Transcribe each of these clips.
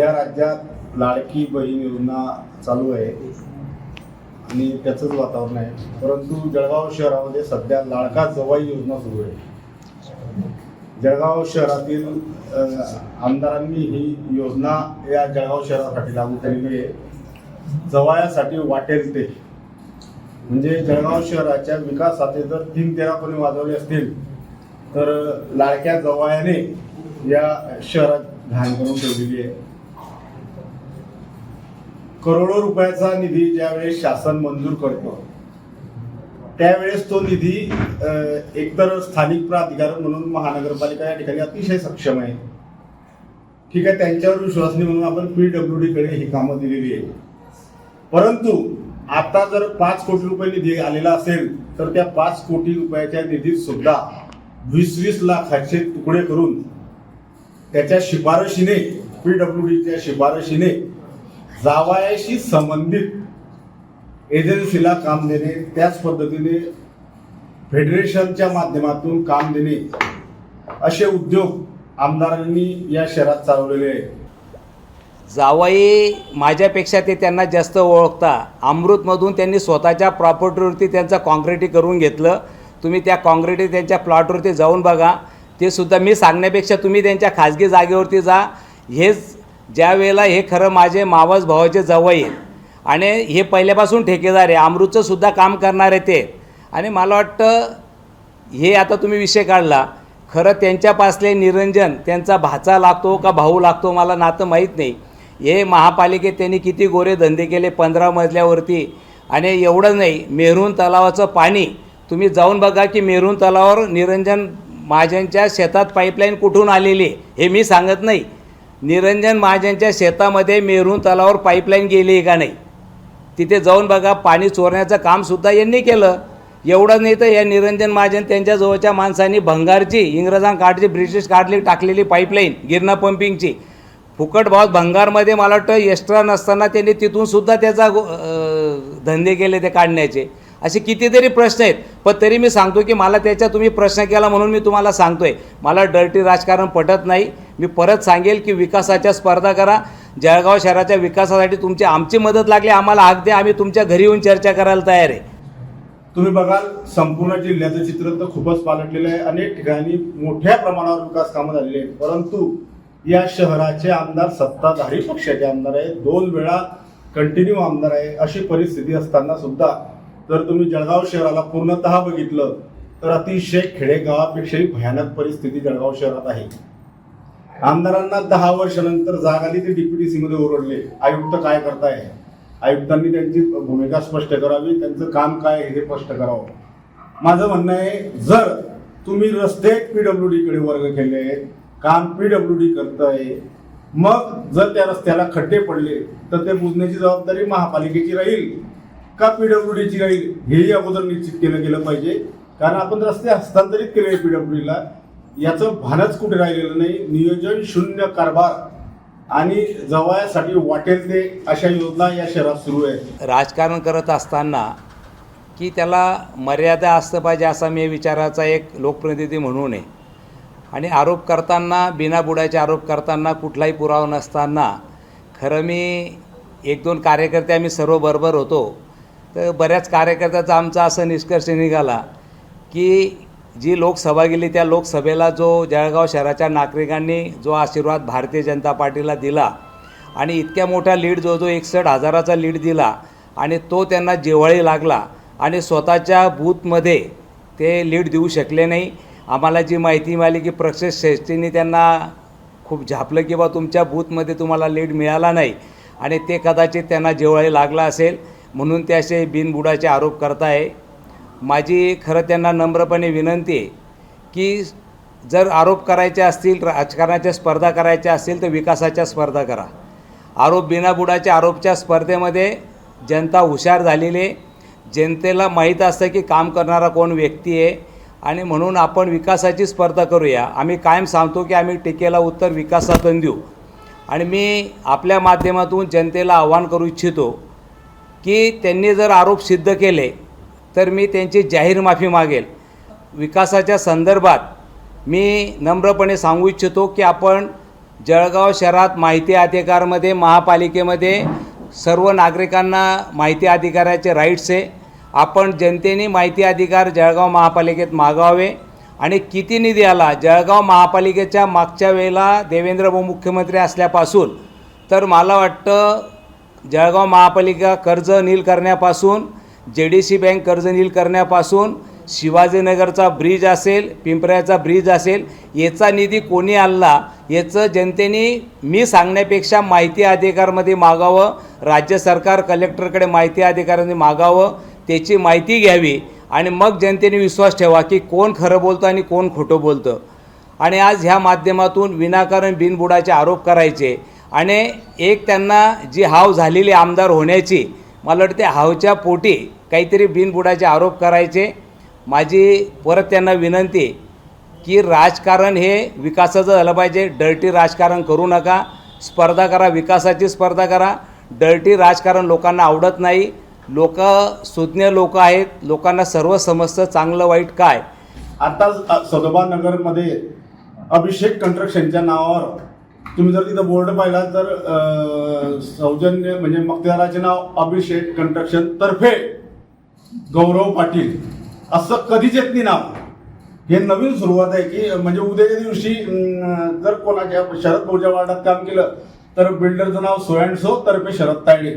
सध्या राज्यात लाडकी बहीण योजना चालू आहे. आणि त्याचंच वातावरण आहे. परंतु जळगाव शहरामध्ये सध्या लाडका जवाई योजना सुरू आहे. जळगाव शहरातील आमदारांनी ही योजना या जळगाव शहरासाठी लागू केलेली आहे. जवायासाठी वाटेल ते. म्हणजे जळगाव शहराच्या विकासाचे जर तीन तेरापणे वाजवले असतील तर लाडक्या जवायाने या शहरात घाण करून ठेवलेली आहे. करोडो रुपयाचा निधी ज्यावेळेस शासन मंजूर करतो त्यावेळेस तो निधी एकतर स्थानिक प्राधिकार म्हणून महानगरपालिका या ठिकाणी अतिशय सक्षम आहे. ठीक आहे त्यांच्यावर विश्वासनी म्हणून आपण पी डब्ल्यू डीकडे ही कामं दिलेली आहे परंतु आता जर पाच कोटी रुपये निधी आलेला असेल तर त्या पाच कोटी रुपयाच्या निधीत सुद्धा वीस वीस लाखाचे तुकडे करून त्याच्या शिफारशीने पी डब्ल्यू डीच्या शिफारशीने जावायाशी संबंधित एजन्सीला काम देणे त्याच पद्धतीने फेडरेशनच्या माध्यमातून काम देणे असे उद्योग आमदारांनी या शहरात चालवलेले आहेत. जावई माझ्यापेक्षा ते त्यांना जास्त ओळखता. अमृतमधून त्यांनी स्वतःच्या प्रॉपर्टीवरती त्यांचं कॉन्क्रिटी करून घेतलं. तुम्ही त्या कॉन्क्रिटी त्यांच्या प्लॉटवरती जाऊन बघा. ते सुद्धा मी सांगण्यापेक्षा तुम्ही त्यांच्या खाजगी जागेवरती जा. हेच ज्या वेळेला हे खरं माझे मावस भावाचे जवळ आणि हे पहिल्यापासून ठेकेदार आहे. अमृतचंसुद्धा काम करणार आहे ते. आणि मला वाटतं हे आता तुम्ही विषय काढला. खरं त्यांच्यापासले निरंजन त्यांचा भाचा लागतो का भाऊ लागतो मला नातं माहीत नाही. हे महापालिकेत त्यांनी किती गोरे धंदे केले पंधरा मजल्यावरती. आणि एवढं नाही मेहरून तलावाचं पाणी. तुम्ही जाऊन बघा की मेरून तलावावर निरंजन माझ्यांच्या शेतात पाईपलाईन कुठून आलेली आहे हे मी सांगत नाही. निरंजन महाजनच्या शेतामध्ये मेरून तलावावर पाईपलाईन गेली आहे का नाही? तिथे जाऊन बघा पाणी चोरण्याचं कामसुद्धा यांनी केलं. एवढं नाही तर या निरंजन महाजन त्यांच्या जवळच्या माणसांनी भंगारची इंग्रजांकाठची ब्रिटिश काढली टाकलेली पाईपलाईन गिरणा पंपिंगची फुकट भावात भंगारमध्ये मला वाटतं एक्स्ट्रा नसताना त्यांनी तिथून सुद्धा त्याचा धंदे केले ते काढण्याचे. असे कितीतरी प्रश्न आहेत. पण तरी मी सांगतो की मला त्याच्या तुम्ही प्रश्न केला म्हणून मी तुम्हाला सांगतो आहे मला डर्टी राजकारण पटत नाही. मी परत सांगेल की विकासाच्या स्पर्धा करा. जळगाव शहराच्या विकासासाठी तुमची आमची मदत लागली आम्हाला हाक द्या. आम्ही तुमच्या घरी येऊन चर्चा करायला तयार आहे. तुम्ही बघाल संपूर्ण जिल्ह्याचं चित्र तर खूपच पालटलेलं आहे. अनेक ठिकाणी मोठ्या प्रमाणावर विकास कामं झालेली आहेत. परंतु या शहराचे आमदार सत्ताधारी पक्षाचे आमदार आहेत. दोन वेळा कंटिन्यू आमदार आहे. अशी परिस्थिती असताना सुद्धा जर तुम्ही जळगाव शहराला पूर्णतः बघितलं तर अतिशय खेडेगावापेक्षाही भयानक परिस्थिती जळगाव शहरात आहे. आमदारांना दहा वर्षानंतर जाग आली ते डीपीटीसी मध्ये ओरडले. आयुक्त काय करताय? आयुक्तांनी त्यांची भूमिका स्पष्ट करावी त्यांचं काम काय आहे हे स्पष्ट करावं. माझं म्हणणं आहे जर तुम्ही रस्ते पीडब्ल्यू डीकडे वर्ग केले काम पीडब्ल्यू डी करताय मग जर त्या रस्त्याला खड्डे पडले तर ते बुजण्याची जबाबदारी महापालिकेची राहील. का पीडब्ल्यूडीची गाडी हेही अगोदर निश्चित केलं गेलं पाहिजे? कारण आपण रस्ते हस्तांतरित केले पीडब्ल्यूडीला. याचं भानच कुठे राहिलेलं नाही. नियोजन शून्य कारभार आणि जवळसाठी वाटेल ते अशा योजना या शहरात सुरू आहेत राजकारण करत असताना की त्याला मर्यादा असतं पाहिजे असा मी विचाराचा एक लोकप्रतिनिधी म्हणून आहे. आणि आरोप करताना बिनाबुडाचे आरोप करताना कुठलाही पुरावा नसताना खरं मी एक दोन कार्यकर्ते आम्ही सर्व बरोबर होतो. तर बऱ्याच कार्यकर्त्याचा आमचा असं निष्कर्ष निघाला की जी लोकसभा गेली त्या लोकसभेला जो जळगाव शहराच्या नागरिकांनी जो आशीर्वाद भारतीय जनता पार्टीला दिला आणि इतक्या मोठा लीड जो जो एकसठ हजाराचा लीड दिला आणि तो त्यांना जेव्हाळी लागला आणि स्वतःच्या बूथमध्ये ते लीड देऊ शकले नाही आम्हाला जी माहिती मिळाली की प्रक्षेश श्रेष्ठींनी त्यांना खूप झापलं की बा तुमच्या बूथमध्ये तुम्हाला लीड मिळाला नाही आणि ते कदाचित त्यांना जेव्हाळी लागला असेल म्हणून ते असे बिनबुडाचे आरोप करताय. माझी खरं त्यांना नम्रपणे विनंती आहे की जर आरोप करायचे असतील राजकारणाच्या स्पर्धा करायच्या असतील तर विकासाच्या स्पर्धा करा. आरोप बिनाबुडाच्या आरोपच्या स्पर्धेमध्ये जनता हुशार झालेली आहे. जनतेला माहीत असतं की काम करणारा कोण व्यक्ती आहे आणि म्हणून आपण विकासाची स्पर्धा करूया. आम्ही कायम सांगतो की आम्ही टीकेला उत्तर विकासातून देऊ. आणि मी आपल्या माध्यमातून जनतेला आव्हान करू इच्छितो की त्यांनी जर आरोप सिद्ध केले तर मी त्यांची जाहीर माफी मागेल. विकासाच्या संदर्भात मी नम्रपणे सांगू इच्छितो की आपण जळगाव शहरात माहिती अधिकारमध्ये महापालिकेमध्ये सर्व नागरिकांना माहिती अधिकाराचे राईट्स आहे. आपण जनतेने माहिती अधिकार जळगाव महापालिकेत मागावे आणि किती निधी आला? जळगाव महापालिकेच्या मागच्या वेळेला देवेंद्र भाऊ मुख्यमंत्री असल्यापासून तर मला वाटतं जळगाव महापालिका कर्ज नील करण्यापासून जे डी सी बँक कर्ज नील करण्यापासून शिवाजीनगरचा ब्रिज असेल पिंपऱ्याचा ब्रिज असेल याचा निधी कोणी आणला याचं जनतेने मी सांगण्यापेक्षा माहिती अधिकारमध्ये मागावं राज्य सरकार कलेक्टरकडे माहिती अधिकारामध्ये मागावं त्याची माहिती घ्यावी. आणि मग जनतेने विश्वास ठेवा की कोण खरं बोलतं आणि कोण खोटं बोलतं. आणि आज ह्या माध्यमातून विनाकारण बिनबुडाचे आरोप करायचे. आणि एक त्यांना जी हाव झालेली आमदार होण्याची मला वाटते हावच्या पोटी काहीतरी बिनबुडाचे आरोप करायचे. माझी परत त्यांना विनंती की राजकारण हे विकासाचं झालं पाहिजे. डर्टी राजकारण करू नका. स्पर्धा करा. विकासाची स्पर्धा करा. डर्टी राजकारण लोकांना आवडत नाही. लोक सुज्ञ लोक आहेत. लोकांना सर्व समजतं चांगलं वाईट काय. आता सदोबा नगरमध्ये अभिषेक कंस्ट्रक्शनच्या नावावर तुम्ही जर तिथं बोर्ड पाहिला तर सौजन्य म्हणजे मक्तेदाराचे नाव अभिषेक कंट्रक्शन तर्फे गौरव पाटील. असं कधीच येत नाही नाव. हे नवीन सुरुवात आहे की म्हणजे उद्याच्या दिवशी जर कोणाच्या शरद भाऊच्या वार्डात काम केलं तर बिल्डरचं नाव सो अँड सो तर्फे शरद तायडे.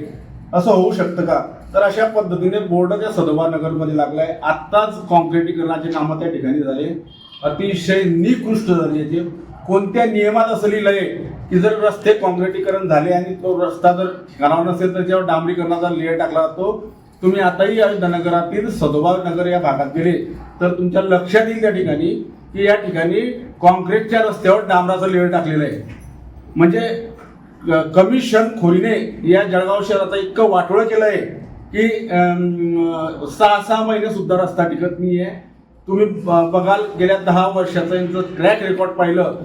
असं होऊ शकतं का? तर अशा पद्धतीने बोर्ड त्या सदोबा नगरमध्ये लागलाय. आत्ताच कॉन्क्रिटीकरणाचे कामं त्या ठिकाणी झाले. अतिशय निकृष्ट दर्जाचे कोणत्या नियमात असं लिहिलं आहे की जर रस्ते कॉन्क्रिटीकरण झाले आणि तो रस्ता जर ठिकाणावर नसेल तर त्याच्यावर डांबरीकरणाचा लेअर टाकला जातो तुम्ही आताही अयोध्या नगरातील सदोबा नगर या भागात गेले तर तुमच्या लक्षात येईल त्या ठिकाणी की या ठिकाणी कॉन्क्रीटच्या रस्त्यावर डांबराचं लेअर टाकलेलं आहे. म्हणजे क- कमिशन खोरीने या जळगाव शहराचा इतकं वाटोळं केलं आहे की सहा सहा महिने सुद्धा रस्ता टिकत नाही आहे तुम्ही ब- बघाल गेल्या दहा वर्षाचं यांचं ट्रॅक रेकॉर्ड पाहिलं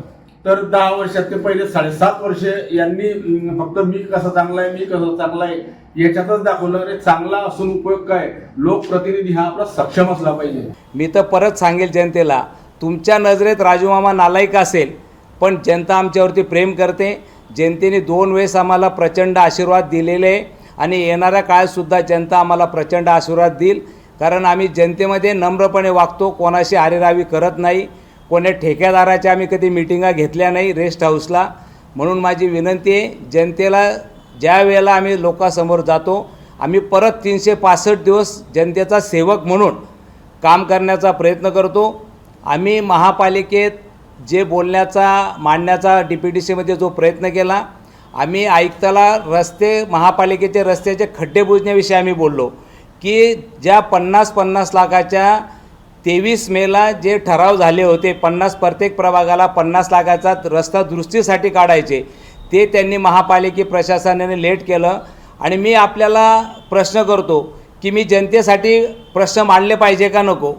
तर दहा वर्षात ते पहिले साडेसात वर्ष यांनी फक्त मी कसं चांगला आहे मी कसं चांगला आहे याच्यातच दाखवलं अरे चांगला असून उपयोग काय? लोकप्रतिनिधी हा आपला सक्षम असला पाहिजे. मी तर परत सांगेल जनतेला तुमच्या नजरेत राजूमामा नालायक असेल पण जनता आमच्यावरती प्रेम करते. जनतेने दोन वेळेस आम्हाला प्रचंड आशीर्वाद दिलेले आहे आणि येणाऱ्या काळातसुद्धा जनता आम्हाला प्रचंड आशीर्वाद देईल. कारण आम्ही जनतेमध्ये नम्रपणे वागतो कोणाशी आरेरावी करत नाही कोणी ठेकेदाराच्या आम्ही कधी मिटिंगा घेतल्या नाही रेस्ट हाऊसला. म्हणून माझी विनंती आहे जनतेला ज्या वेळेला आम्ही लोकांसमोर जातो आम्ही परत तीनशे पासष्ट दिवस जनतेचा सेवक म्हणून काम करण्याचा प्रयत्न करतो. आम्ही महापालिकेत जे बोलण्याचा मांडण्याचा डी पी डी सीमध्ये जो प्रयत्न केला आम्ही आयुक्ताला रस्ते महापालिकेचे रस्त्याचे खड्डे बुजण्याविषयी आम्ही बोललो. की ज्या पन्नास पन्नास लाखाच्या तेवीस मेला जे ठराव झाले होते पन्नास प्रत्येक प्रभागाला पन्नास लाखाचा रस्ता दुरुस्तीसाठी काढायचे ते त्यांनी महापालिके प्रशासनाने लेट केलं. आणि मी आपल्याला प्रश्न करतो की मी जनतेसाठी प्रश्न मांडले पाहिजे का नको?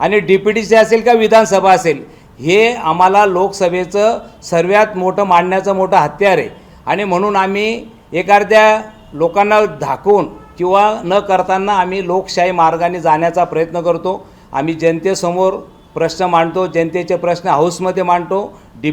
आणि डी पी टी सी असेल का विधानसभा असेल हे आम्हाला लोकसभेचं सर्वात मोठं मांडण्याचं मोठं हत्यार आहे. आणि म्हणून आम्ही एखाद्या लोकांना धाकून किंवा न करताना आम्ही लोकशाही मार्गाने जाण्याचा प्रयत्न करतो. आम्ही जनतेसमोर प्रश्न मांडतो जनतेचे प्रश्न हाऊसमध्ये मांडतो डी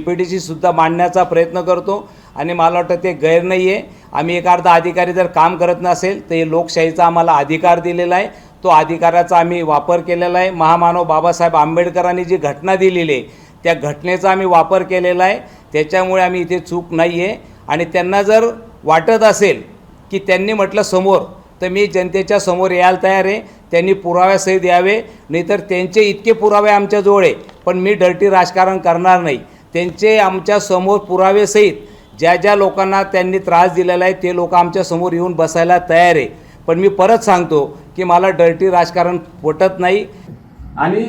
मांडण्याचा प्रयत्न करतो. आणि मला वाटतं ते गैर नाही आहे आम्ही एखादा अधिकारी जर काम करत नसेल तर हे लोकशाहीचा आम्हाला अधिकार दिलेला आहे. तो अधिकाराचा आम्ही वापर केलेला आहे. महामानव बाबासाहेब आंबेडकरांनी जी घटना दिलेली आहे त्या घटनेचा आम्ही वापर केलेला आहे. त्याच्यामुळे आम्ही इथे चूक नाही आहे आणि त्यांना जर वाटत असेल की त्यांनी म्हटलं समोर तर मी जनतेच्या समोर यायला तयार आहे. त्यांनी पुराव्यासहित यावे नाहीतर त्यांचे इतके पुरावे आमच्याजवळ आहे. पण मी डर्टी राजकारण करणार नाही. त्यांचे आमच्यासमोर पुरावेसहित ज्या ज्या लोकांना त्यांनी त्रास दिलेला आहे ते लोक आमच्यासमोर येऊन बसायला तयार आहे. पण मी परत सांगतो की मला डर्टी राजकारण पटत नाही. आणि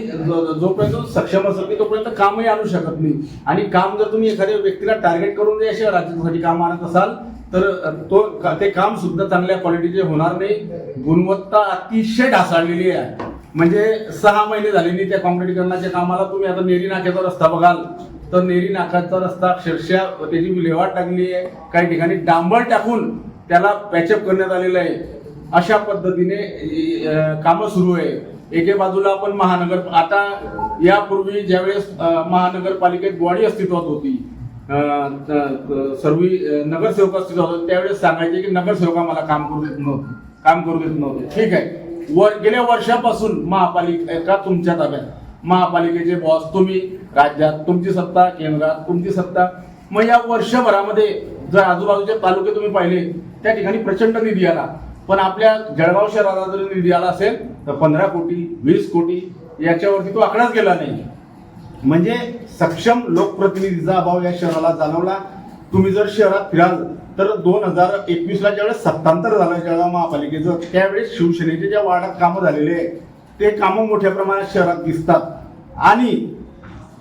जोपर्यंत सक्षम असेल की तोपर्यंत कामही आणू शकत नाही. आणि काम जर तुम्ही एखाद्या व्यक्तीला टार्गेट करून अशा राज्यासाठी काम आणत असाल तर तो का- ते काम सुद्धा चांगल्या क्वालिटीचे होणार नाही. गुणवत्ता अतिशय ढासाळलेली आहे. म्हणजे सहा महिने झाले नाही त्या काँक्रिटीकरणाच्या कामाला. तुम्ही आता नेरी नाक्याचा रस्ता बघाल. तर नेरी नाक्याचा रस्ता अक्षरशः त्याची विल्हेवाट टाकली आहे. काही ठिकाणी डांबर टाकून त्याला पॅचअप करण्यात आलेलं आहे. अशा पद्धतीने कामं सुरू आहे. एके बाजूला आपण महानगर आता यापूर्वी ज्यावेळेस महानगरपालिकेत बॉडी अस्तित्वात होती सर्व नगरसेवक असतील त्यावेळेस सांगायचे की नगरसेवक आम्हाला काम करू देत नव्हतं. काम करू देत नव्हते. ठीक आहे. वर गेल्या वर्षापासून महापालिका तुमच्या ताब्यात? महापालिकेचे बॉस तुम्ही राज्यात तुमची सत्ता केंद्रात तुमची सत्ता. मग या वर्षभरामध्ये जर आजूबाजूचे तालुके तुम्ही पाहिले त्या ठिकाणी प्रचंड निधी आला. पण आपल्या जळगाव शहराला जर निधी आला असेल तर पंधरा कोटी वीस कोटी याच्यावरती तो आकडाच गेला नाही. म्हणजे सक्षम लोकप्रतिनिधीचा अभाव या शहराला जाणवला. तुम्ही जर शहरात फिराल तर दोन हजार एकवीसला ज्यावेळेस सत्तांतर झालं जळगाव महापालिकेचं त्यावेळेस शिवसेनेचे ज्या वार्डात कामं झालेले आहे ते कामं मोठ्या प्रमाणात शहरात दिसतात. आणि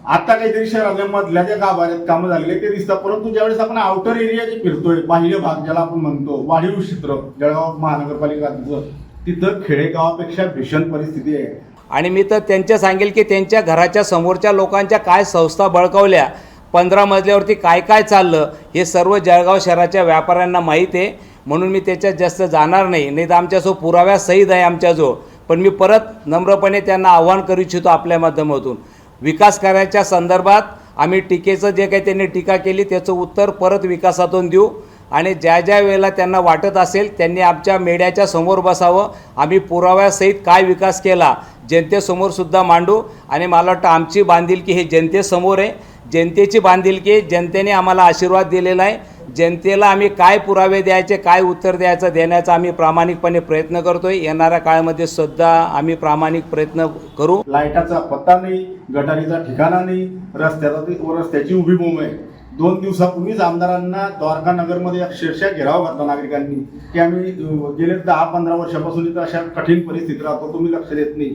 आता काहीतरी शहराच्या मधल्या ज्या गाभाऱ्यात कामं झालेले ते दिसतात. परंतु ज्यावेळेस आपण आउटर एरिया जे फिरतोय बाह्य भाग ज्याला आपण म्हणतो वाढीव क्षेत्र जळगाव महानगरपालिका तिथं तिथं खेडेगावापेक्षा भीषण परिस्थिती आहे. आणि मी तर त्यांच्या सांगेल की त्यांच्या घराच्या समोरच्या लोकांच्या काय संस्था बळकावल्या पंधरा मजल्यावरती काय काय चाललं हे सर्व जळगाव शहराच्या व्यापाऱ्यांना माहीत आहे. म्हणून मी त्याच्यात जास्त जाणार नाही. नाही तर आमच्यासो पुराव्यासहित आहे आमच्याजवळ. पण मी परत नम्रपणे त्यांना आव्हान करू इच्छितो आपल्या माध्यमातून. विकास कार्याच्या संदर्भात आम्ही टीकेचं जे काही त्यांनी टीका केली त्याचं उत्तर परत विकासातून देऊ. आणि ज्या ज्या वेळेला त्यांना वाटत असेल त्यांनी आमच्या मेड्याच्या समोर बसावं. आम्ही पुराव्यासहित काय विकास केला जनतेसमोर सुद्धा मांडू. आणि मला वाटतं आमची बांधिलकी हे जनतेसमोर आहे. जनतेची बांधिलकी जनतेने आम्हाला आशीर्वाद दिलेला आहे. जनतेला आम्ही काय पुरावे द्यायचे काय उत्तर द्यायचं देण्याचा आम्ही प्रामाणिकपणे प्रयत्न करतोय. येणाऱ्या काळामध्ये सुद्धा आम्ही प्रामाणिक प्रयत्न करू. लाईटाचा पत्ता नाही गटारीचा ठिकाणा नाही रस्त्याचा रस्त्याची उभी बोंब आहे. दोन दिवसापूर्वीच आमदारांना द्वारका नगरमध्ये अक्षरशः घेराव घातला नागरिकांनी की आम्ही गेले दहा पंधरा वर्षापासून इथं अशा कठीण परिस्थितीत राहतो तुम्ही लक्ष देत नाही.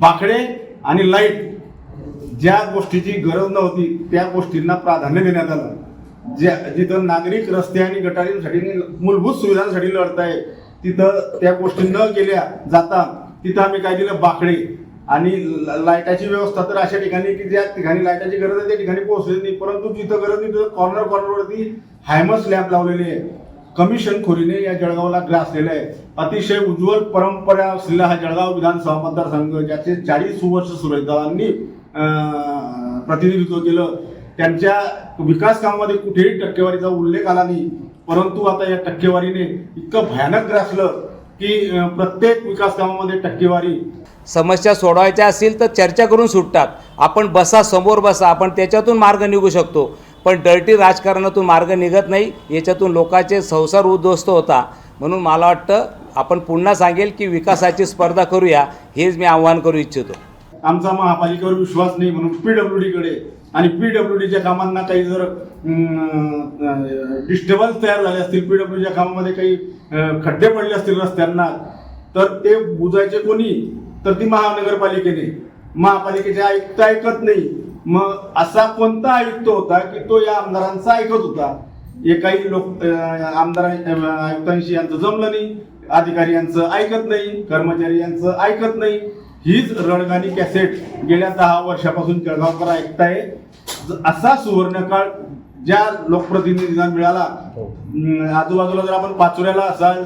बाकडे आणि लाइट ज्या गोष्टीची गरज नव्हती त्या गोष्टींना प्राधान्य देण्यात आलं. ज्या जिथं नागरिक रस्ते आणि गटारींसाठी मूलभूत सुविधांसाठी लढताय तिथं त्या गोष्टी न केल्या जाता तिथं आम्ही काय केलं बाकडे. आणि ल- लाईटाची व्यवस्था तर अशा ठिकाणी की ज्या ठिकाणी लाईटाची गरज आहे त्या ठिकाणी पोहोचली नाही. परंतु जिथं गरज नाही तिथं कॉर्नर कॉर्नरवरती हायमस लॅम्प लावलेले आहे. कमिशन खोरीने या जळगावला ग्रासलेलं आहे अतिशय उज्ज्वल परंपरा असलेला हा जळगाव विधानसभा मतदारसंघ ज्याचे चाळीस वर्ष सुरेदारांनी प्रतिनिधित्व केलं. त्यांच्या विकास कामामध्ये कुठेही टक्केवारीचा उल्लेख आला नाही. परंतु आता या टक्केवारीने इतकं भयानक ग्रासलं की प्रत्येक विकास कामामध्ये टक्केवारी. समस्या सोडवायच्या असतील तर चर्चा करून सुटतात. आपण बसा समोर बसा. आपण त्याच्यातून मार्ग निघू शकतो. पण डर्टी राजकारणातून मार्ग निघत नाही. याच्यातून लोकांचे संसार उद्ध्वस्त होता. म्हणून मला वाटतं आपण पुन्हा सांगेल की विकासाची स्पर्धा करूया हेच मी आव्हान करू इच्छितो. आमचा महापालिकेवर विश्वास नाही म्हणून पीडब्ल्यू डीकडे आणि पीडब्ल्यू डीच्या कामांना काही जर डिस्टर्बन्स तयार झाले असतील पीडब्ल्यूच्या कामामध्ये काही खड्डे पडले असतील रस्त्यांना तर ते बुजायचे कोणी? तर ती महानगरपालिकेने. महापालिकेचे आयुक्त ऐकत नाही. मग असा कोणता आयुक्त होता की तो या आमदारांचा ऐकत होता? एकाही लोक आमदार आयुक्तांशी यांचं जमलं नाही अधिकारी यांचं ऐकत नाही कर्मचारी यांचं ऐकत नाही. हीच रडगाणी कॅसेट गेल्या दहा वर्षापासून जळगावकर ऐकताय असा सुवर्णकाळ ज्या लोकप्रतिनिधींना मिळाला अं, आजूबाजूला जर आपण पाचोऱ्याला असाल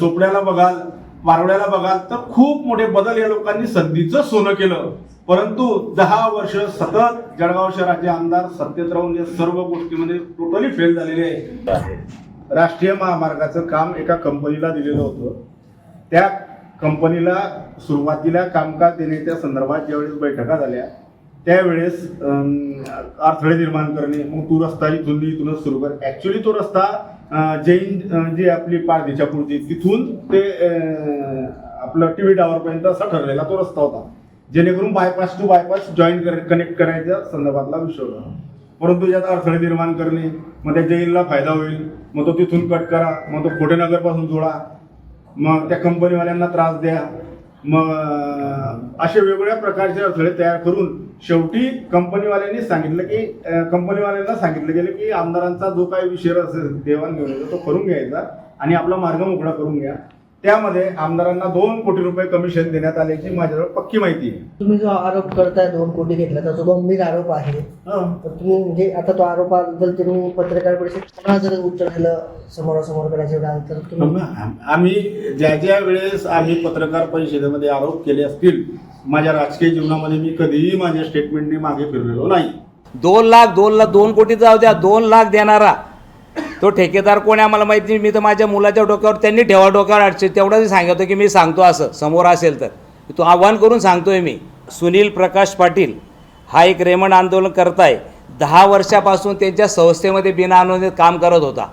चोपड्याला बघाल पारवड्याला बघाल तर खूप मोठे बदल या लोकांनी संधीचं सोनं केलं. परंतु दहा वर्ष सतत जळगाव शहराचे आमदार सत्तेत राहून या सर्व गोष्टीमध्ये टोटली फेल झालेले आहे राष्ट्रीय महामार्गाचं काम एका कंपनीला दिलेलं होतं. त्या कंपनीला सुरुवातीला कामकाज देण्याच्या संदर्भात ज्यावेळेस बैठका झाल्या त्यावेळेस अडथळे निर्माण करणे मग तू रस्ता इथून इथूनच सुरू कर. ऍक्च्युली तो रस्ता जैन जी आपली पारदेच्या पुढची तिथून ते आपलं टी व्ही टावरपर्यंत असा ठरलेला तो रस्ता होता. जेणेकरून bypass to bypass join connect करायच्या संदर्भातला विषय होता. परंतु यात अडथळे निर्माण करणे मग त्या जेलला फायदा होईल मग तो तिथून कट करा मग तो खोटेनगरपासून जोडा मग त्या कंपनीवाल्यांना त्रास द्या मग असे वेगवेगळ्या प्रकारचे अडथळे तयार करून शेवटी कंपनीवाल्यांनी सांगितलं की कंपनीवाल्यांना सांगितलं गेलं की आमदारांचा जो काही विषय असेल देवाणघेवाणीचा तो करून घ्यायचा आणि आपला मार्ग मोकळा करून घ्या. त्यामध्ये आमदारांना दोन कोटी रुपये कमिशन देण्यात आल्याची माझ्याजवळ पक्की माहिती आहे. तुम्ही जो आरोप करताय दोन कोटी घेतला तर तो गंभीर आरोप आहे तर तुम्ही म्हणजे आता तो आरोपाबद्दल तुम्ही पत्रकार परिषद पुन्हा जर उत्तर दिलं समोरासमोर करायचं तर तुम्ही आम- आम्ही ज्या ज्या वेळेस आम्ही पत्रकार परिषदेमध्ये आरोप केले असतील माझ्या राजकीय जीवनामध्ये मी कधीही माझ्या स्टेटमेंटने मागे फिरलेलो नाही. दोन लाख दोन लाख दोन कोटी जाऊ द्या दोन लाख देणारा तो ठेकेदार कोण आहे आम्हाला माहिती नाही. मी तर माझ्या मुलाच्या डोक्यावर त्यांनी ठेवा डोक्यावर अडचण तेवढंच सांगतो की मी सांगतो असं. समोर असेल तर. तो आव्हान करून सांगतोय मी. सुनील प्रकाश पाटील हा एक रेमंड आंदोलन करताय. दहा वर्षापासून त्यांच्या संस्थेमध्ये बिना काम करत होता.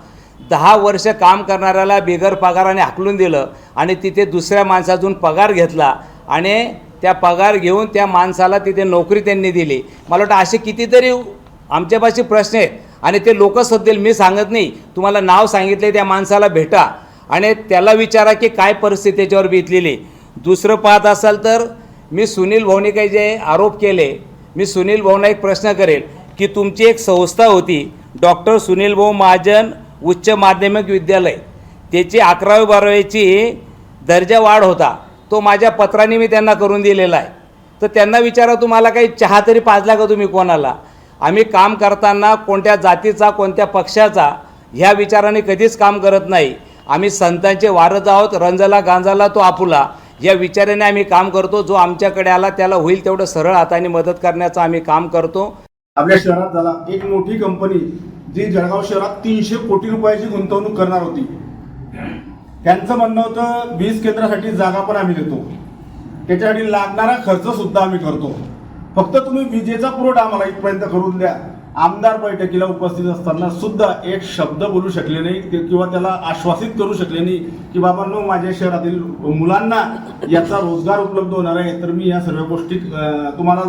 दहा वर्ष काम करणाऱ्याला बिगर पगाराने हाकलून दिलं आणि तिथे दुसऱ्या माणसातून पगार घेतला आणि त्या पगार घेऊन त्या माणसाला तिथे नोकरी त्यांनी दिली. मला वाटतं असे कितीतरी आमच्यापाशी प्रश्न आहेत. आणि ते लोक सध्या मी सांगत नाही. तुम्हाला नाव सांगितले त्या माणसाला भेटा. आणि त्याला विचारा की काय परिस्थिती त्याच्यावर बितलेली दुसरं पाहत असाल तर मी सुनील भाऊने काही जे आरोप केले मी सुनील भाऊंना एक प्रश्न करेल की तुमची एक संस्था होती डॉक्टर सुनील भाऊ महाजन उच्च माध्यमिक विद्यालय. त्याची अकरावी बारावीची दर्जा वाढ होता. तो माझ्या पत्राने मी त्यांना करून दिलेला आहे. तर त्यांना विचारा तुम्हाला काही चहा तरी पाजला का तुम्ही कोणाला? आम्ही काम करताना कोणत्या जातीचा कोणत्या पक्षाचा ह्या विचाराने कधीच काम करत नाही. आम्ही संतांचे वारज आहोत रंजला गांजाला तो आपुला. या विचाराने आम्ही काम करतो जो आमच्याकडे आला त्याला होईल तेवढं सरळ हाताने मदत करण्याचं आम्ही काम करतो. आपल्या शहरात झाला एक मोठी कंपनी जी जळगाव शहरात तीनशे कोटी रुपयाची गुंतवणूक करणार होती. त्यांचं म्हणणं होतं वीज केंद्रासाठी जागा पण आम्ही देतो. त्याच्यासाठी लागणारा खर्च सुद्धा आम्ही करतो फक्त तुम्ही विजेचा पुरवठा आम्हाला इथपर्यंत करून द्या. आमदार बैठकीला उपस्थित असताना सुद्धा एक शब्द बोलू शकले नाही ते- किंवा त्याला आश्वासित करू शकले नाही की बाबांनो माझ्या शहरातील मुलांना याचा रोजगार उपलब्ध होणार आहे तर मी या सर्व गोष्टी तुम्हाला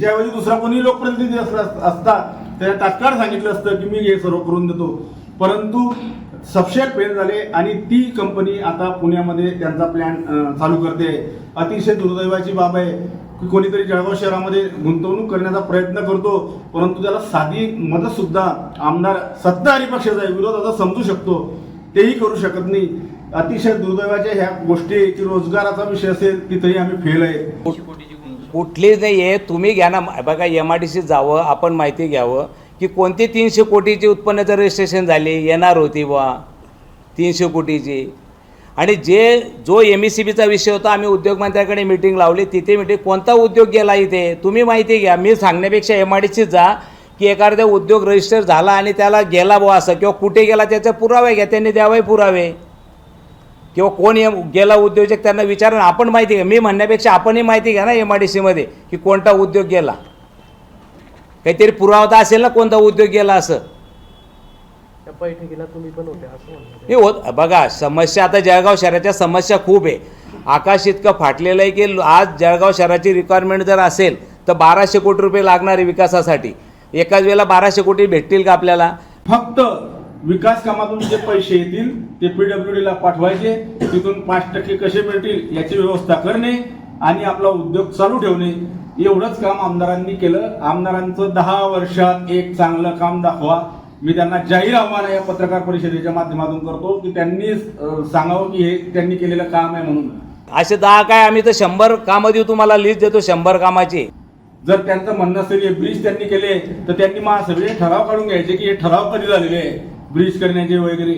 ज्यावेळी दुसरा कोणी लोकप्रतिनिधी असला- असता त्याने तात्काळ सांगितलं असतं की मी हे सर्व करून देतो. परंतु सबशेट फेल झाले आणि ती कंपनी आता पुण्यामध्ये त्यांचा प्लॅन चालू करते. अतिशय दुर्दैवाची बाब आहे की कोणीतरी जळगाव शहरामध्ये गुंतवणूक करण्याचा प्रयत्न करतो परंतु त्याला साधी मदतसुद्धा आमदार सत्ताधारी पक्षाचा आहे विरोधाचा समजू शकतो. तेही करू शकत नाही. अतिशय दुर्दैवाच्या ह्या गोष्टी की रोजगाराचा विषय असेल तिथेही आम्ही फेल आहे. कुठलीच नाही आहे तुम्ही घ्या ना. बघा एम आय डी सी जावं आपण माहिती घ्यावं. की कोणती तीनशे कोटीची उत्पन्नाचं रजिस्ट्रेशन झाली? येणार होती बा तीनशे कोटीची. आणि जे जो एम ई सी बीचा विषय होता आम्ही उद्योगमंत्र्याकडे मिटिंग लावली. तिथे मिटिंग कोणता उद्योग गेला इथे? तुम्ही माहिती घ्या. मी सांगण्यापेक्षा एम आय डी सीत जा की एखादा उद्योग रजिस्टर झाला आणि त्याला गेला बुवा असं. किंवा कुठे गेला त्याचा पुरावे घ्या. त्यांनी द्यावे पुरावे. किंवा कोण एम गेला उद्योजक त्यांना विचारा. आपण माहिती घ्या. मी म्हणण्यापेक्षा आपणही माहिती घ्या ना एम आय डी सीमध्ये की कोणता उद्योग गेला. काहीतरी पुरावा तर असेल ना कोणता उद्योग गेला असं. त्या बैठकीला तुम्ही पण होते असं हे होत बघा समस्या आता जळगाव शहराच्या समस्या खूप आहे. आकाश इतकं फाटलेलं आहे की आज जळगाव शहराची रिक्वायरमेंट जर असेल तर बाराशे कोटी रुपये लागणार आहे विकासासाठी. एकाच वेळेला बाराशे कोटी भेटतील का आपल्याला? फक्त विकास कामातून जे पैसे येतील ते पीडब्ल्यू ला पाठवायचे तिथून पाच टक्के कसे मिळतील याची व्यवस्था करणे आणि आपला उद्योग चालू ठेवणे. एवढंच काम आमदारांनी केलं. आमदारांचं दहा वर्षात एक चांगलं काम दाखवा. मी त्यांना जाहीर आव्हान या पत्रकार परिषदेच्या माध्यमातून करतो की त्यांनी सांगावं की हे त्यांनी केलेलं काम आहे म्हणून. असे दहा काय आम्ही तर शंभर कामं देऊ तुम्हाला लिस्ट देतो शंभर कामाची. जर त्यांचं म्हणणं असेल हे ब्रिज त्यांनी केले तर त्यांनी महासभेने ठराव काढून घ्यायचे की हे ठराव कधी झालेले आहे? ब्रिज करण्याचे वगैरे.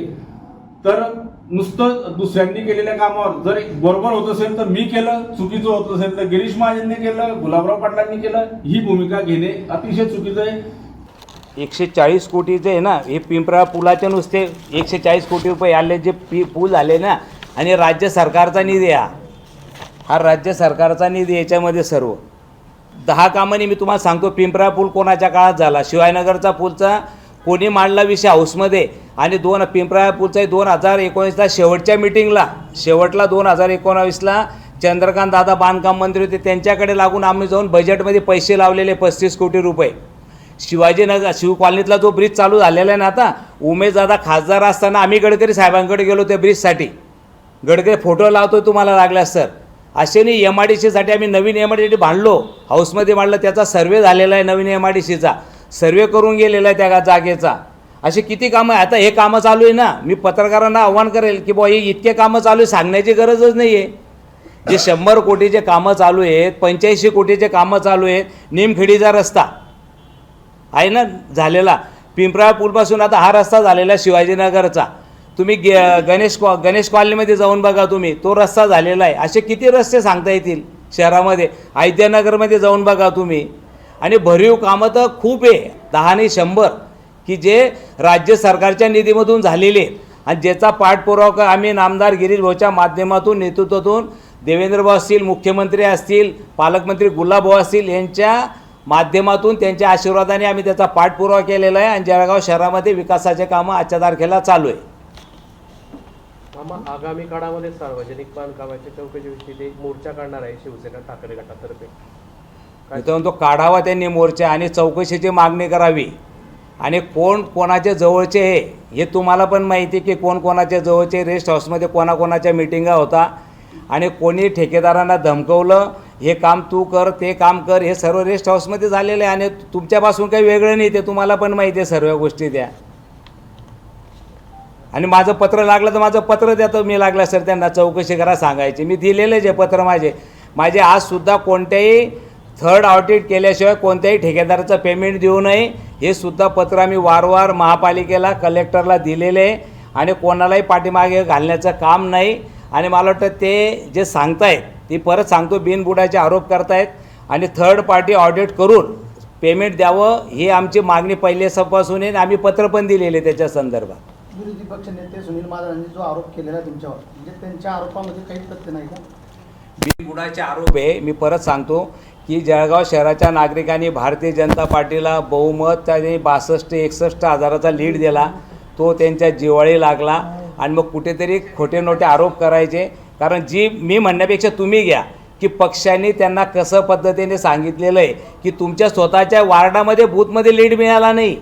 तर नुसतं दुसऱ्यांनी केलेल्या कामावर जर बरोबर होत असेल तर मी केलं चुकीचं होत असेल तर गिरीश महाजनने केलं गुलाबराव पाटलांनी केलं ही भूमिका घेणे अतिशय चुकीचं आहे. एकशे चाळीस कोटीचे आहे ना हे पिंपरा पुलाचे नुसते एकशे चाळीस कोटी रुपये आले जे पी पूल झाले ना आणि राज्य सरकारचा निधी हा. हा राज्य सरकारचा निधी याच्यामध्ये सर्व. दहा कामांनी मी तुम्हाला सांगतो पिंपरा पूल कोणाच्या काळात झाला? शिवायनगरचा पूलचा कोणी मांडला विषय हाऊसमध्ये? आणि दोन पिंपरा दोन हजार एकोणीसला शेवटच्या मिटिंगला शेवटला दोन हजार एकोणावीसला चंद्रकांत दादा बांधकाम मंत्री होते त्यांच्याकडे लागून आम्ही जाऊन बजेटमध्ये पैसे लावलेले पस्तीस कोटी रुपये. शिवाजीनगर शिव कॉलनीतला जो ब्रिज चालू झालेला आहे ना आता उमेशदादा खासदार असताना आम्ही गडकरी साहेबांकडे गेलो त्या ब्रिजसाठी गडकरी फोटो लावतो तुम्हाला लागल्यास सर असे नाही एम आय डी सीसाठी आम्ही नवीन एम आय डी सी बांधलो हाऊसमध्ये मांडलं त्याचा सर्वे झालेला आहे नवीन एम आय डी सीचा सर्वे करून गेलेला आहे त्या जागेचा. असे किती कामं आहे आता हे कामं चालू आहे ना. मी पत्रकारांना आव्हान करेल की बुवा हे इतके कामं चालू आहे सांगण्याची गरजच नाही आहे जे शंभर कोटीचे कामं चालू आहेत पंच्याऐंशी कोटीचे कामं चालू आहेत निमखेडीचा रस्ता. आहे ना? झालेला. पिंपरा पूलपासून आता हा रस्ता झालेला शिवाजीनगरचा. तुम्ही गे गणेश कॉ गणेश कॉलनीमध्ये जाऊन बघा तुम्ही. तो रस्ता झालेला आहे. असे किती रस्ते सांगता येतील शहरामध्ये? ऐद्यानगरमध्ये जाऊन बघा तुम्ही. आणि भरीव कामं तर खूप आहे. दहा आणि शंभर. की जे राज्य सरकारच्या निधीमधून झालेले आहेत. आणि ज्याचा पाठपुरावा आम्ही नामदार गिरीश भाऊच्या माध्यमातून नेतृत्वातून देवेंद्रभाऊ असतील मुख्यमंत्री असतील पालकमंत्री गुलाबभाऊ असतील यांच्या माध्यमातून त्यांच्या आशीर्वादाने आम्ही त्याचा पाठपुरावा केलेला आहे. आणि जळगाव शहरामध्ये विकासाचे कामं आजच्या तारखेला चालू आहे. आगामी काळामध्ये सार्वजनिक बांधकामाच्या चौकशीविषयी मोर्चा काढणार आहे शिवसेना ठाकरे गटातर्फे. काय? तो काढावा त्यांनी मोर्चा आणि चौकशीची मागणी करावी. आणि कोण कोणाच्या जवळचे हे हे तुम्हाला पण माहिती आहे की कोण कोणाच्या जवळचे रेस्ट हाऊसमध्ये कोणाकोणाच्या मिटिंगा होता आणि कोणी ठेकेदारांना धमकवलं हे काम तू कर ते काम कर हे सर्व रेस्ट हाऊसमध्ये झालेलं आहे. आणि तुमच्यापासून काही वेगळं नाही ते तुम्हाला पण माहिती आहे सर्व गोष्टी त्या. आणि माझं पत्र लागलं तर माझं पत्र देतो मी लागलं सर त्यांना चौकशी करा सांगायची. मी दिलेलेच आहे पत्र माझे. माझे आजसुद्धा कोणत्याही थर्ड ऑडिट केल्याशिवाय कोणत्याही ठेकेदाराचं पेमेंट देऊ नये. हे सुद्धा पत्र आम्ही वारंवार महापालिकेला कलेक्टरला दिलेले आहे. आणि कोणालाही पाठीमागे घालण्याचं काम नाही. आणि मला वाटतं ते जे सांगतायत ते परत सांगतो बिनबुडाचे आरोप करतायत. आणि थर्ड पार्टी ऑडिट करून पेमेंट द्यावं ही आमची मागणी पहिल्यापासून आहे. आणि आम्ही पत्र पण दिलेले त्याच्या संदर्भात. विरोधी पक्ष नेते सुनील महाराजांनी जो आरोप केलेला आहे तुमच्यावर म्हणजे त्यांच्या आरोपामध्ये काही तथ्य नाही का? बिनबुडाचे आरोप आहे मी परत सांगतो. की जळगाव शहराच्या नागरिकांनी भारतीय जनता पार्टीला बहुमत त्यांनी बासष्ट एकसष्ट हजाराचा लीड दिला. तो त्यांच्या जिवाळी लागला आणि मग कुठेतरी खोटे नोटे आरोप करायचे. कारण जी मी म्हणण्यापेक्षा तुम्ही घ्या की पक्षांनी त्यांना कसं पद्धतीने सांगितलेलं आहे की तुमच्या स्वतःच्या वार्डामध्ये बूथमध्ये लीड मिळाला नाही.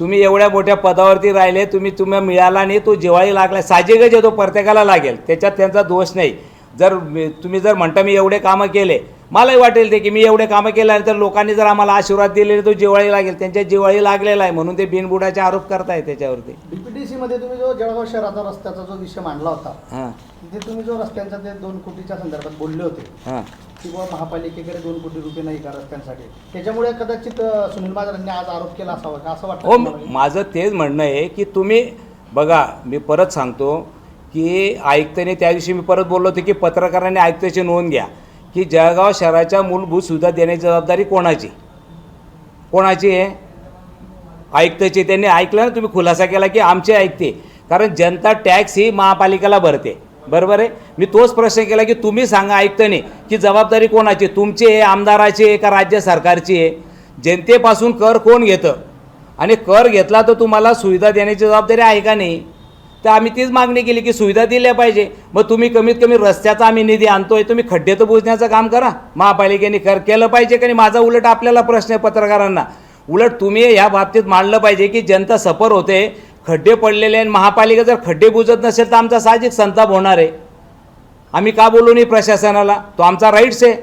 तुम्ही एवढ्या मोठ्या पदावरती राहिले तुम्ही तुम्हाला मिळाला नाही तो जिवाळी लागला. साहजिकच येतो प्रत्येकाला लागेल. त्याच्यात त्यांचा दोष नाही. जर तुम्ही जर म्हणता मी एवढे कामं केले मलाही वाटेल ते की मी एवढे कामं केल्यानंतर लोकांनी जर आम्हाला आशीर्वाद दिलेले तो जिवाळी लागेल. त्यांच्या जिवाळी लागलेला आहे म्हणून ते बिनबुडाचे आरोप करताय त्याच्यावरती. डीपीडीसी मध्ये तुम्ही जो जळगाव शहराचा रस्त्याचा जो विषय मांडला होता हां. तिथे तुम्ही जो रस्त्यांचा ते दोन कोटीच्या संदर्भात बोलले होते हां. की बुवा महापालिकेकडे दोन कोटी रुपये नाही का रस्त्यांसाठी? त्याच्यामुळे कदाचित अं, सुनील महाराजांनी आज आरोप केला असावा का? असं वाटतं हो तुम्हाला? माझं तेच म्हणणं आहे की तुम्ही बघा मी परत सांगतो की आयुक्ताने त्या दिवशी मी परत बोललो होतो की पत्रकारांनी आयुक्ताची नोंद घ्या. की जळगाव शहराच्या मूलभूत सुविधा देण्याची जबाबदारी कोणाची? कोणाची आहे? आयुक्ताची. त्यांनी ऐकलं ना तुम्ही खुलासा केला की आमचे ऐकते कारण जनता टॅक्स ही महापालिकेला भरते. बरोबर आहे? मी तोच प्रश्न केला की तुम्ही सांगा आयुक्ताने की जबाबदारी कोणाची? तुमची आहे आमदाराची आहे का राज्य सरकारची आहे? जनतेपासून कर कोण घेतं? आणि कर घेतला तर तुम्हाला सुविधा देण्याची जबाबदारी आहे का नाही? तर आम्ही तीच मागणी केली की सुविधा दिल्या पाहिजे. मग तुम्ही कमीत कमी रस्त्याचा आम्ही निधी आणतोय तुम्ही खड्डे तर बुजण्याचं काम करा. महापालिकेने कर केलं पाहिजे का नाही? माझा उलट आपल्याला प्रश्न आहे पत्रकारांना. उलट तुम्ही ह्या बाबतीत मांडलं पाहिजे की जनता सफर होते खड्डे पडलेले आणि महापालिका जर खड्डे बुजत नसेल तर आमचा साहजिक संताप होणार आहे. आम्ही का बोलू नाही प्रशासनाला? तो आमचा राईट्स आहे.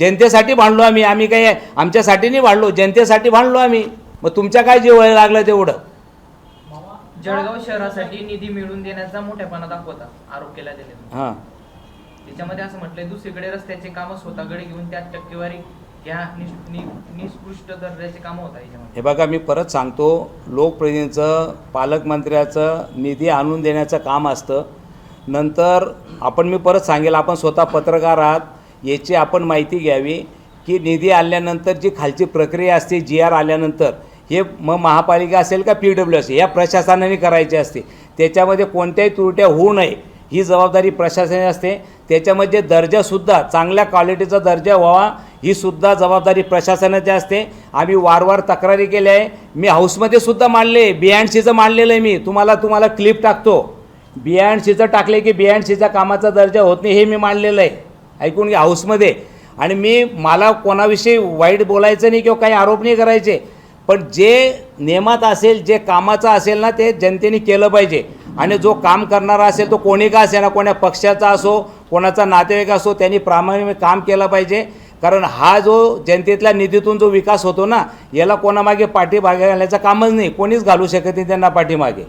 जनतेसाठी भांडलो आम्ही. आम्ही काही आमच्यासाठी नाही भांडलो. जनतेसाठी भांडलो आम्ही. मग तुमच्या काय जीव लागलं तेवढं? जळगाव शहरासाठी निधी मिळवून देण्याचा मोठेपणा दाखवता आरोप केला गेले हां. त्याच्यामध्ये असं म्हटलंय दुसरीकडे रस्त्याचे कामं स्वतःकडे घेऊन त्यात टक्केवारी घ्या निष्कृष्ट दर्जाचे कामं होता याच्यामध्ये. हे बघा मी परत सांगतो लोकप्रतिनिधीचं पालकमंत्र्याचं निधी आणून देण्याचं काम असतं. नंतर आपण मी परत सांगेल आपण स्वतः पत्रकार आहात याची आपण माहिती घ्यावी की निधी आल्यानंतर जी खालची प्रक्रिया असते जी आर आल्यानंतर हे मग महापालिका असेल का पी डब्ल्यू असेल या प्रशासनाने करायची असते. त्याच्यामध्ये कोणत्याही त्रुट्या होऊ नये ही जबाबदारी प्रशासनाची असते. त्याच्यामध्ये दर्जासुद्धा चांगल्या क्वालिटीचा दर्जा व्हावा ही सुद्धा जबाबदारी प्रशासनाची असते. आम्ही वारंवार तक्रारी केल्या आहे. मी हाऊसमध्ये सुद्धा मांडले बी सीचं मांडलेलं आहे मी. तुम्हाला तुम्हाला क्लिप टाकतो. बी सीचं टाकले की बी सीचा कामाचा दर्जा होत नाही हे मी मांडलेलं आहे. ऐकून घ्या हाऊसमध्ये. आणि मी मला कोणाविषयी वाईट बोलायचं नाही किंवा काही आरोप नाही करायचे. पण जे नियमात असेल जे कामाचं असेल ना ते जनतेने केलं पाहिजे. आणि जो काम करणारा असेल तो कोणी का असेल ना कोण्या पक्षाचा असो कोणाचा नातेवाईक असो त्यांनी प्रामाणिक काम केलं पाहिजे. कारण हा जो जनतेतल्या निधीतून जो विकास होतो ना याला कोणामागे पाठीमागे घालण्याचं कामच नाही. कोणीच घालू शकत नाही त्यांना पाठीमागे.